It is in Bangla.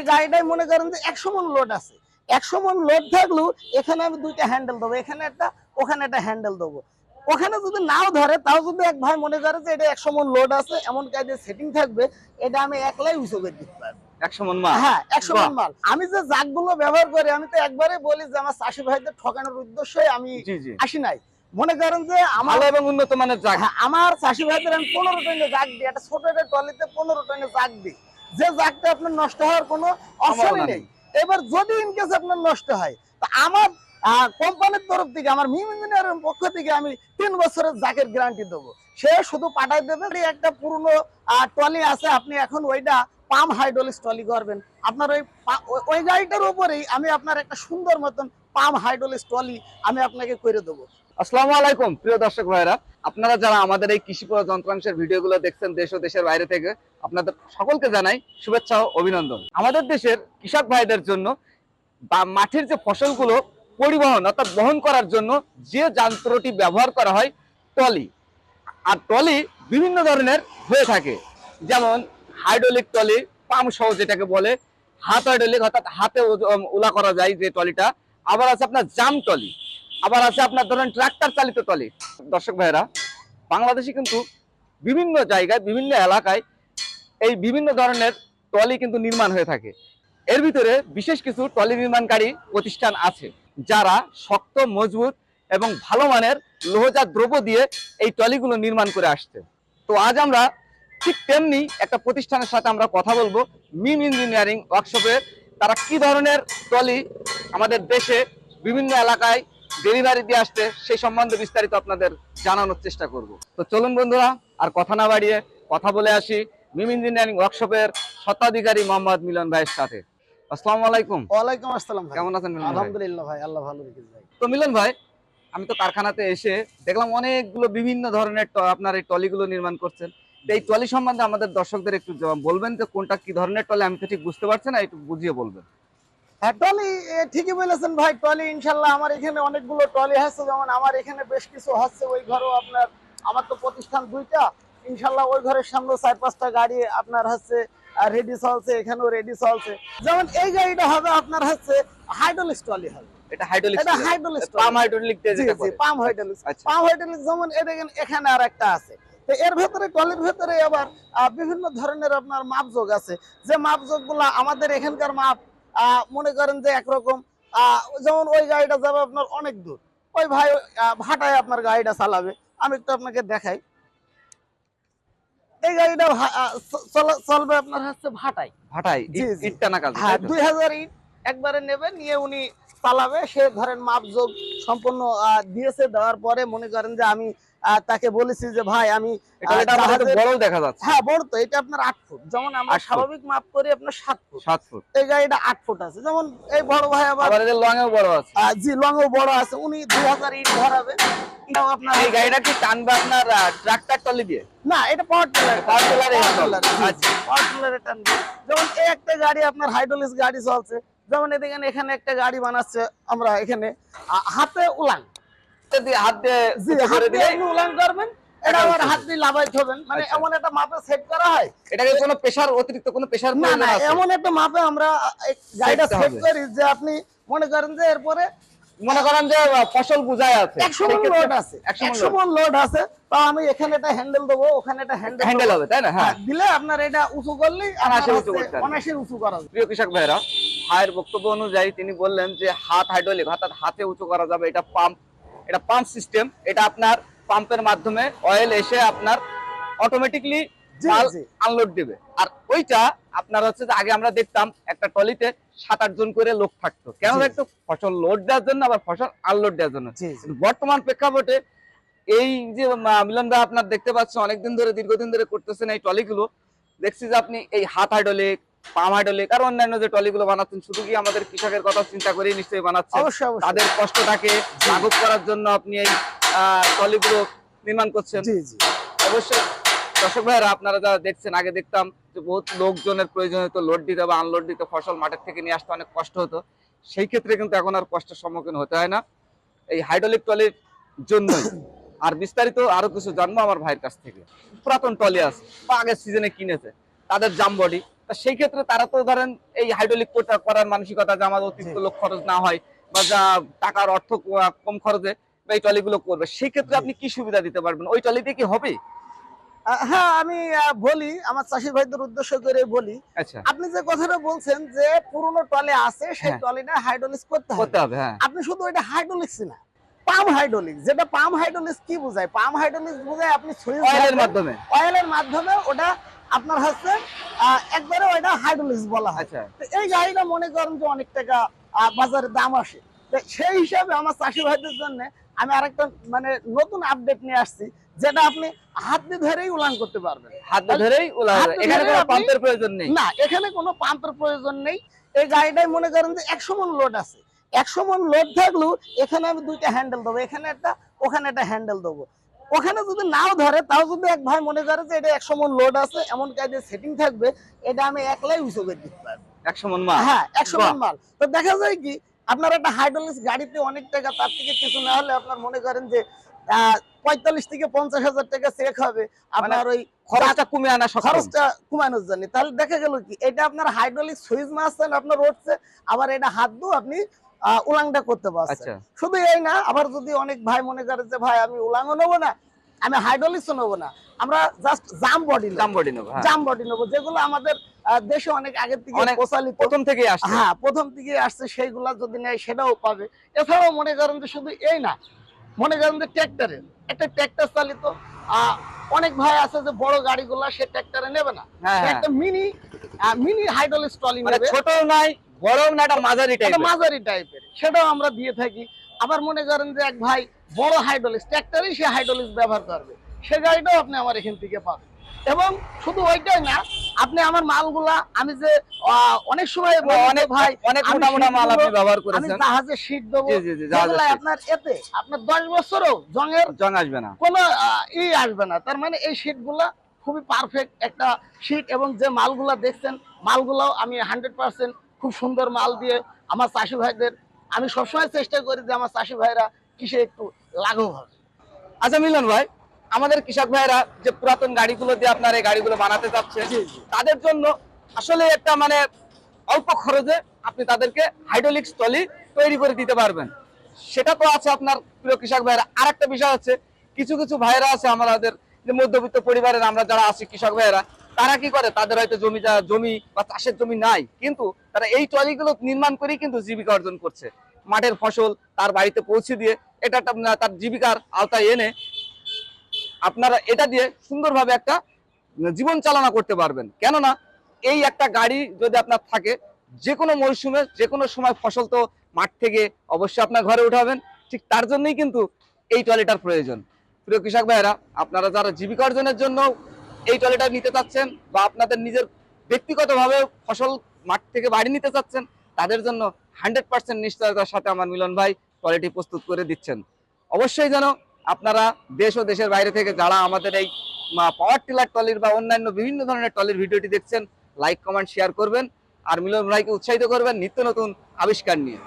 এই গাড়িটাই মনে করেন যে একশো মন লোড আছে। একশো মন লোড থাকলেও এখানে আমি দুইটা হ্যান্ডেল দেবো এখানে একটা ওখানে একটা হ্যান্ডেল দেবো। ওখানে যদি নাও ধরে তাও যদি এক ভাই মনে করে যে এটা একশো মন লোড আছে এমন কাজে সেটিং থাকবে এটা আমি একলাই উঁচু করে দিতে পারব। একশো মন মাল? হ্যাঁ একশো মন মাল। আমি যে জাগগুলো ব্যবহার করি আমি তো একবারে বলি যে আমার চাষি ভাইদের ঠকানোর উদ্দেশ্যই আমি জি জি। আসি নাই। মনে করেন যে আমার এবং উন্নত মানের জাগ। হ্যাঁ, আমার চাষি ভাইদের আমি পনেরো টনে জাগ দিই একটা ছোট একটা ট্রলিতে পনেরো টনে জাগ দিই। যে জাগটা আপনার নষ্ট হওয়ার কোনো অপশনই নেই। এবার যদি ইনকেস আপনার নষ্ট হয় তা আমার কোম্পানির তরফ থেকে আমার মিম ইঞ্জিনিয়ারের পক্ষ থেকে আমি তিন বছরের জাকের গ্যারান্টি দেবো। সে শুধু পাঠাই দেবে একটা পুরনো ট্রলি আছে আপনি এখন ওইটা পাম হাইড্রোলিক্স ট্রলি করবেন আপনার ওই ওই- ওই গাড়িটার উপরেই আমি আপনার একটা সুন্দর মতন পাম হাইড্রোলিক্স ট্রলি আমি আপনাকে করে দেবো। আসসালামু আলাইকুম, প্রিয় দর্শক ভাইরা আপনারা যারা আমাদের এই কৃষি যন্ত্রাংশের ভিডিওগুলো দেখছেন দেশ ও দেশের বাইরে থেকে, আপনাদের সকলকে জানাই শুভেচ্ছা ও অভিনন্দন। আমাদের দেশের কৃষক ভাইদের জন্য বা মাঠের যে ফসলগুলো পরিবহন অর্থাৎ বহন করার জন্য যে যন্ত্রটি ব্যবহার করা হয় টলি আর টলি বিভিন্ন ধরনের হয়ে থাকে। যেমন হাইড্রোলিক টলি পাম্প সহ যেটাকে বলে, হাত হাইড্রোলিক অর্থাৎ হাতে উলা করা যায় যে টলিটা আবার আছে আপনার জাম টলি আবার আছে আপনার ধরেন ট্রাক্টর চালিত টলি দর্শক ভাইরা বাংলাদেশে কিন্তু বিভিন্ন জায়গায়, বিভিন্ন এলাকায় এই বিভিন্ন ধরনের টলি কিন্তু নির্মাণ হয়ে থাকে। এর ভিতরে বিশেষ কিছু টলি নির্মাণকারী প্রতিষ্ঠান আছে, যারা শক্ত, মজবুত এবং ভালো মানের লোহজাত দ্রব্য দিয়ে এই টলিগুলো নির্মাণ করে আসছে। তো আজ আমরা ঠিক তেমনি একটা প্রতিষ্ঠানের সাথে আমরা কথা বলব, মিম ইঞ্জিনিয়ারিং ওয়ার্কশপে তারা কি ধরনের টলি আমাদের দেশে বিভিন্ন এলাকায় ডেলিভারি দিয়ে আসছে সেই সম্বন্ধে বিস্তারিত আপনাদের জানানোর চেষ্টা করব। তো চলুন বন্ধুরা আর কথা না বাড়িয়ে কথা বলে আসি মিম ইঞ্জিনিয়ারিং ওয়ার্কশপের স্বত্বাধিকারী মোহাম্মদ মিলন ভাইয়ের সাথে। আসসালামু আলাইকুম। ওয়ালাইকুম আসসালাম কেমন আছেন মিলন আলহামদুলিল্লাহ ভাই আল্লাহ ভালো রেখেছে ভাই। তো মিলন ভাই আমি তো কারখানাতে এসে দেখলাম অনেকগুলো বিভিন্ন ধরনের আপনার এই টলিগুলো নির্মাণ করছেন। এই টলি সম্বন্ধে আমাদের দর্শকদের একটু বলবেন যে কোনটা কি ধরনের টলি আমি তো ঠিক বুঝতে পারছি না একটু বুঝিয়ে বলবেন। হ্যাঁ টলি ঠিকই বলেছেন ভাই টলি ইনশাল্লাহ আমার এখানে অনেকগুলো টলি যেমন আমার এখানে বেশ কিছু হচ্ছে ওই ঘরেও আপনার আমার তো প্রতিষ্ঠান দুইটা ইনশাল্লাহ ওই ঘরের সামনে চার পাঁচটা গাড়ি আপনার হচ্ছে রেডি চলছে এখানেও রেডি চলছে। যেমন এই গাড়িটা হবে আপনার হচ্ছে হাইড্রোলিক্স টলি হবে। এটা হাইড্রোলিক এটা হাইড্রোলিক্স পাম হাইড্রোলিক যেটা জি পাম হাইড্রোলিক্স আচ্ছা। পাম হাইড্রোলিক্স যেমন দেখেন এখানে আর আছে। তো এর ভেতরে টলির ভেতরে আবার বিভিন্ন ধরনের আপনার মাপযোগ আছে। যে মাপযোগগুলা আমাদের এখানকার মাপ মনে করেন যে একরকম আহ, যেমন ওই গাড়িটা যাবে আপনার অনেক দূর। ওই ভাই ভাটায় আপনার গাড়িটা চালাবে। আমি একটু আপনাকে দেখাই। এই গাড়িটা চলবে আপনার হচ্ছে ভাটায়। ভাটায় ইট টানা কাজ হ্যাঁ দুই হাজার ইট একবারে নেবে নিয়ে উনি পালাবে। সে ধরেন মাপযোগ সম্পূর্ণ দিয়েছে দেওয়ার পরে মনে করেন যে আমি তাকে বলেছি যে ভাই আমি দেখা যাচ্ছে। হ্যাঁ বড় তো এটা আপনার আট ফুট। যেমন আমরা স্বাভাবিক মাপ করি আপনার সাত ফুট। সাত ফুট। এই গাড়িটা আট ফুট আছে। যেমন এই বড় ভাই আবার আবার লঙেও বড় আছে। জি বড় আছে। উনি দুই হাজার ইট ধরাবে। আপনার এই গাড়িটা কি টানবে আপনার ট্রাক্টর টলি দিয়ে? না এটা পাওয়ার টিলার পাওয়ার। টিলার আচ্ছা। পাওয়ার টিলারের টানবে। যেমন এই একটা গাড়ি আপনার হাইড্রোলিক্স গাড়ি চলছে। যেমন এদিকে এখানে একটা গাড়ি বানাচ্ছে আমরা এখানে হাতে উলান। হাতে দিয়ে হাত দিয়ে জি হাত দিয়ে উলান করবেন এটা এটা হাত দিয়ে লাভাইতে হবেন মানে আচ্ছা। এমন একটা মাপে সেট করা হয় এটাকে কোনো প্রেসার অতিরিক্ত কোনো প্রেসার না না এমন একটা মাপে আমরা গাড়িটা সেট করি যে আপনি মনে করেন যে এরপরে মনে করেন যে ফসল বুঝায় আছে। মন লোড আছে 100 একশো load। মন লোড আছে তা আমি এখানে একটা হ্যান্ডেল দেবো ওখানে একটা হ্যান্ডেল হ্যান্ডেল হবে তাই না? হ্যাঁ। দিলে আপনার এটা উঁচু করলেই আপনার উঁচু করতে। উঁচু করা প্রিয় কৃষক ভাইরা ভাইয়ের বক্তব্য অনুযায়ী তিনি বললেন যে হাত হাইড্রোলিক অর্থাৎ হাতে উঁচু করা যাবে এটা পাম্প এটা পাম্প সিস্টেম এটা আপনার পাম্পের মাধ্যমে অয়েল এসে আপনার অটোমেটিকলি। আনলোড দিবে। আর ওইটা আপনার হচ্ছে যে আগে আমরা দেখতাম একটা টলিতে সাত আট জন করে লোক থাকতো। কেন থাকতো ফসল লোড দেওয়ার জন্য আবার ফসল আনলোড দেওয়ার জন্য। বর্তমান প্রেক্ষাপটে এই যে মিলন ভাই আপনার দেখতে পাচ্ছেন অনেকদিন ধরে দীর্ঘদিন ধরে করতেছেন এই টলিগুলো দেখছি যে আপনি এই হাত হাইড্রোলিক পাম হাইড্রোলিক আর অন্যান্য যে টলিগুলো বানাচ্ছেন শুধু কি আমাদের কৃষকের কথা চিন্তা করে নিশ্চয়ই বানাচ্ছেন তাদের কষ্টটাকে লাঘব করার জন্য আপনি এই টলিগুলো নির্মাণ করছেন। অবশ্যই। দর্শক ভাইয়েরা আপনারা যারা দেখছেন আগে দেখতাম যে বহুত লোকজনের প্রয়োজন হতো লোড দিতে বা আনলোড দিতে ফসল মাঠের থেকে নিয়ে আসতে অনেক কষ্ট হতো। সেই ক্ষেত্রে কিন্তু এখন আর কষ্টের সম্মুখীন হতে হয় না। এই হাইড্রোলিক টলির জন্যই। আর বিস্তারিত আরও কিছু জানব আমার ভাইয়ের কাছ থেকে। পুরাতন টলি আছে বা আগের সিজনে কিনেছে। তাদের জাম বডি তা সেই ক্ষেত্রে তারা তো ধরেন এই হাইড্রোলিক করার মানসিকতা যে আমার অতিরিক্ত লোক খরচ না হয় বা যা টাকার অর্থ কম খরচে বা এই ট্রলিগুলো করবে সেই ক্ষেত্রে আপনি কি সুবিধা দিতে পারবেন? ওই ট্রলিতে কি হবে? হ্যাঁ আমি বলি আমার চাষি ভাইদের উদ্দেশ্য করে বলি। আচ্ছা। আপনি যে কথাটা বলছেন যে পুরনো টলে আছে সেই হ্যাঁ। টলিটা হাইড্রোলিক্স করতে হবে। হবে হ্যাঁ। আপনি শুধু এটা হাইড্রোলিক্স না পাম হাইড্রোলিক্স যেটা পাম হাইড্রোলিক্স কি বোঝায়? পাম হাইড্রোলিক্স বোঝায় আপনি সুইচ অয়েলের মাধ্যমে। অয়েলের মাধ্যমে ওটা আপনার হচ্ছে একবারে ওটা হাইড্রোলিক্স বলা হয়। আচ্ছা। তো এই গাড়িটা মনে করেন যে অনেক টাকা বাজারে দাম আসে। সেই হিসাবে আমার চাষি ভাইদের জন্য আমি আরেকটা মানে নতুন আপডেট নিয়ে আসছি যেটা আপনি হাত ধরেই উলান করতে পারবেন। হাত ধরেই উলা হাত দিয়ে এখানে কোনো পাম্পের প্রয়োজন নেই। না এখানে কোনো পাম্পের প্রয়োজন নেই। এই গাড়িটাই মনে করেন যে একশো মন লোড আছে। একশো মন লোড থাকলেও এখানে আমি দুইটা হ্যান্ডেল দেবো এখানে একটা ওখানে একটা হ্যান্ডেল দেবো। ওখানে যদি নাও ধরে তাও যদি এক ভাই মনে করে যে এটা একশো মন লোড আছে এমন কাজে সেটিং থাকবে এটা আমি একলাই উঁচু করে দিতে পারব। একশো মন মাল? হ্যাঁ একশো মন মাল। তো দেখা যায় কি আপনার একটা হাইড্রোলিক্স গাড়িতে অনেক টাকা তার থেকে কিছু না হলে আপনার মনে করেন যে আহ, পঁয়তাল্লিশ থেকে পঞ্চাশ হাজার টাকা চেক হবে। আপনার ওই খরচটা কমে আনা খরচটা কমানোর জন্য। তাহলে দেখা গেল কি এটা আপনার হাইড্রোলিক সুইচ মারছেন আপনার উঠছে আবার এটা হাত দিয়ে আপনি উলাংটা করতে পারছেন আচ্ছা। শুধু এই না আবার যদি অনেক ভাই মনে করে যে ভাই আমি উলাংও নেব না আমি হাইড্রোলিক্সও নেব না আমরা জাস্ট জাম বডি দাম বডি নেব হ্যাঁ। জাম বডি নেব যেগুলো আমাদের দেশে অনেক থেকে প্রচালিত। প্রথম থেকেই আসছে। হ্যাঁ প্রথম থেকে আসছে সেইগুলা যদি নেয় সেটাও পাবে। এছাড়াও মনে করেন যে শুধু এই না মনে করেন যে ট্র্যাক্টরের একটা ট্র্যাক্টর চালিত আহ, অনেক ভাই আছে যে বড় গাড়িগুলা সে ট্র্যাক্টরে নেবে না। হ্যাঁ হ্যাঁ। একটা মিনি মিনি হাইড্রোলিক ট্রলি মানে নেবে। ছোট নাই বড় না মাঝারি টাইপের মাঝারি টাইপের সেটাও আমরা দিয়ে থাকি। আবার মনে করেন যে এক ভাই বড় হাইড্রোলিক্স ট্র্যাক্টরেই সে হাইড্রোলিক্স ব্যবহার করবে। সে গাড়িটাও আপনি আমার এখান থেকে পাবেন। এবং শুধু ওইটাই না আপনি আমার মালগুলা আমি যে অনেক সময় অনেক ভাই অনেক মোটা মোটা মাল আপনি ব্যবহার আমি করেছেন। জাহাজে দেবো। যেগুলা sheet। আপনার এতে আপনার দশ বছরও জঙের জং আসবে না। কোনো ই আসবে না। তার মানে এই শীটগুলা খুবই পারফেক্ট একটা শীট এবং যে মালগুলা দেখছেন মালগুলাও আমি হান্ড্রেড পার্সেন্ট খুব সুন্দর মাল দিয়ে আমার চাষি ভাইদের আমি সবসময় চেষ্টা করি যে আমার চাষি ভাইরা কিসে একটু লাঘব হবে আচ্ছা মিলন ভাই আমাদের কৃষক ভাইরা যে পুরাতন গাড়িগুলো দিয়ে আপনার এই গাড়িগুলো বানাতে চাচ্ছে। তাদের জন্য আসলে একটা মানে অল্প খরচে আপনি তাদেরকে হাইড্রোলিক টলি তৈরি করে দিতে পারবেন সেটা তো আছে আপনার প্রিয় কৃষক ভাইরা আর একটা বিষয় হচ্ছে কিছু কিছু ভাইরা আছে আমাদের যে মধ্যবিত্ত পরিবারের আমরা যারা আছি কৃষক ভাইরা তারা কি করে? তাদের হয়তো জমি জমি বা চাষের জমি নাই। কিন্তু তারা এই ট্রলিগুলো নির্মাণ করেই কিন্তু জীবিকা অর্জন করছে। মাঠের ফসল তার বাড়িতে পৌঁছে দিয়ে এটা তার জীবিকার আওতায় এনে আপনারা এটা দিয়ে সুন্দরভাবে একটা জীবন চালনা করতে পারবেন। কেননা এই একটা গাড়ি যদি আপনার থাকে যে কোনো মরশুমে যে কোনো সময় ফসল তো মাঠ থেকে অবশ্যই আপনার ঘরে উঠাবেন। ঠিক তার জন্যই কিন্তু এই টয়লেটার প্রয়োজন। প্রিয় কৃষক ভাইয়েরা, আপনারা যারা জীবিকা অর্জনের জন্য এই টয়লেটা নিতে চাচ্ছেন বা আপনাদের নিজের ব্যক্তিগতভাবে ফসল মাঠ থেকে বাড়ি নিতে চাচ্ছেন, তাদের জন্য হান্ড্রেড পার্সেন্ট নিশ্চয়তার সাথে আমার মিলন ভাই টয়লেটটি প্রস্তুত করে দিচ্ছেন। অবশ্যই যেন আপনারা দেশ ও দেশের বাইরে থেকে যারা আমাদের এই পাওয়ার টিলার টলির বা অন্যান্য বিভিন্ন ধরনের টলির ভিডিওটি দেখছেন লাইক কমেন্ট শেয়ার করবেন। আর মিলন ভাইকে উৎসাহিত করবেন নিত্য নতুন আবিষ্কার নিয়ে।